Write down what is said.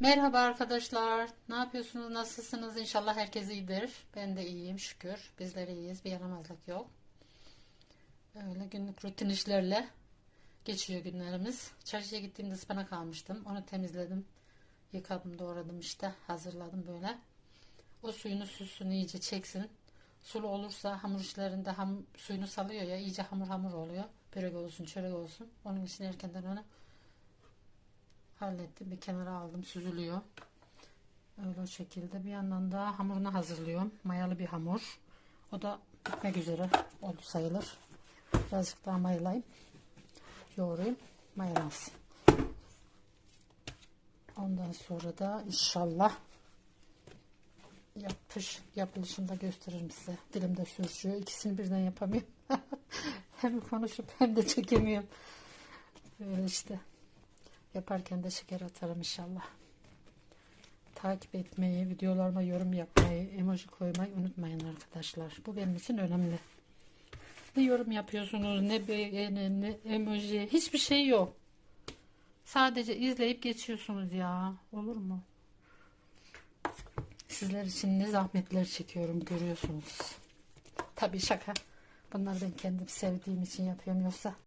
Merhaba arkadaşlar. Ne yapıyorsunuz? Nasılsınız? İnşallah herkes iyidir. Ben de iyiyim şükür. Bizler iyiyiz. Bir yaramazlık yok. Öyle günlük rutin işlerle geçiyor günlerimiz. Çarşıya gittiğimde ıspanak almıştım. Onu temizledim. Yıkadım, doğradım işte. Hazırladım böyle. O suyunu susunu iyice çeksin. Sulu olursa hamur işlerinde ham, suyunu salıyor ya iyice hamur hamur oluyor. Börek olsun, çörek olsun. Onun için erkenden onu hallettim. Bir kenara aldım. Süzülüyor. Öyle şekilde. Bir yandan da hamurunu hazırlıyorum. Mayalı bir hamur. O da bitmek üzere oldu sayılır. Birazcık daha mayalayayım. Yoğurayım. Mayalansın. Ondan sonra da inşallah yapış yapılışını da gösteririm size. Dilimde sürçüyor. İkisini birden yapamıyorum. hem konuşup hem de çekemiyorum. Böyle işte. Yaparken de şeker atarım inşallah. Takip etmeyi, videolarıma yorum yapmayı, emoji koymayı unutmayın arkadaşlar. Bu benim için önemli. Ne yorum yapıyorsunuz, ne beğeni, ne emoji, hiçbir şey yok. Sadece izleyip geçiyorsunuz ya. Olur mu? Sizler için ne zahmetler çekiyorum görüyorsunuz. Tabii şaka. Bunları ben kendim sevdiğim için yapıyorum yoksa